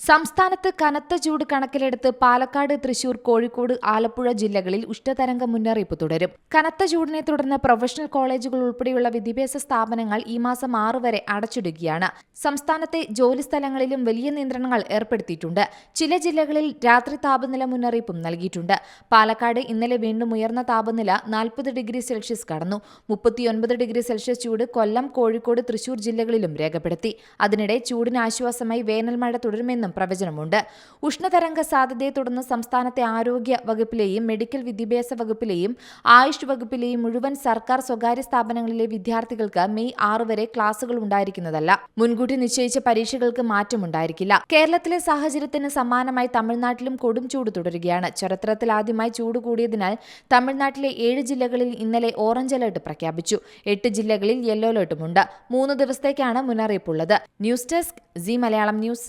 സംസ്ഥാനത്ത് കനത്ത ചൂട് കണക്കിലെടുത്ത് പാലക്കാട് തൃശൂർ കോഴിക്കോട് ആലപ്പുഴ ജില്ലകളിൽ ഉഷ്ണതരംഗ മുന്നറിയിപ്പ് തുടരും. കനത്ത ചൂടിനെ തുടർന്ന് പ്രൊഫഷണൽ കോളേജുകൾ ഉൾപ്പെടെയുള്ള വിദ്യാഭ്യാസ സ്ഥാപനങ്ങൾ ഈ മാസം ആറ് വരെ അടച്ചിടുകയാണ്. സംസ്ഥാനത്തെ ജോലിസ്ഥലങ്ങളിലും വലിയ നിയന്ത്രണങ്ങൾ ഏർപ്പെടുത്തിയിട്ടുണ്ട്. ചില ജില്ലകളിൽ രാത്രി താപനില മുന്നറിയിപ്പും നൽകിയിട്ടുണ്ട്. പാലക്കാട് ഇന്നലെ വീണ്ടും ഉയർന്ന താപനില നാൽപ്പത് ഡിഗ്രി സെൽഷ്യസ് കടന്നു. മുപ്പത്തിയൊൻപത് ഡിഗ്രി സെൽഷ്യസ് ചൂട് കൊല്ലം കോഴിക്കോട് തൃശൂർ ജില്ലകളിലും രേഖപ്പെടുത്തി. അതിനിടെ ചൂടിന് ആശ്വാസമായി വേനൽ മഴ തുടരുമെന്നും പ്രവചനമുണ്ട്. ഉഷ്ണതരംഗ സാധ്യതയെ തുടർന്ന് സംസ്ഥാനത്തെ ആരോഗ്യ വകുപ്പിലെയും മെഡിക്കൽ വിദ്യാഭ്യാസ വകുപ്പിലെയും ആയുഷ് വകുപ്പിലെയും മുഴുവൻ സർക്കാർ സ്വകാര്യ സ്ഥാപനങ്ങളിലെ വിദ്യാർത്ഥികൾക്ക് മെയ് ആറ് വരെ ക്ലാസുകൾ ഉണ്ടായിരിക്കുന്നതല്ല. മുൻകൂട്ടി നിശ്ചയിച്ച പരീക്ഷകൾക്ക് മാറ്റമുണ്ടായിരിക്കില്ല കേരളത്തിലെ സാഹചര്യത്തിന് സമാനമായി തമിഴ്നാട്ടിലും കൊടും ചൂട് തുടരുകയാണ്. ചരിത്രത്തിൽ ആദ്യമായി ചൂട് കൂടിയതിനാൽ തമിഴ്നാട്ടിലെ ഏഴ് ജില്ലകളിൽ ഇന്നലെ ഓറഞ്ച് അലർട്ട് പ്രഖ്യാപിച്ചു. എട്ട് ജില്ലകളിൽ യെല്ലോ അലർട്ടുമുണ്ട്. മൂന്ന് ദിവസത്തേക്കാണ് മുന്നറിയിപ്പുള്ളത്. News desk C Malayalam news.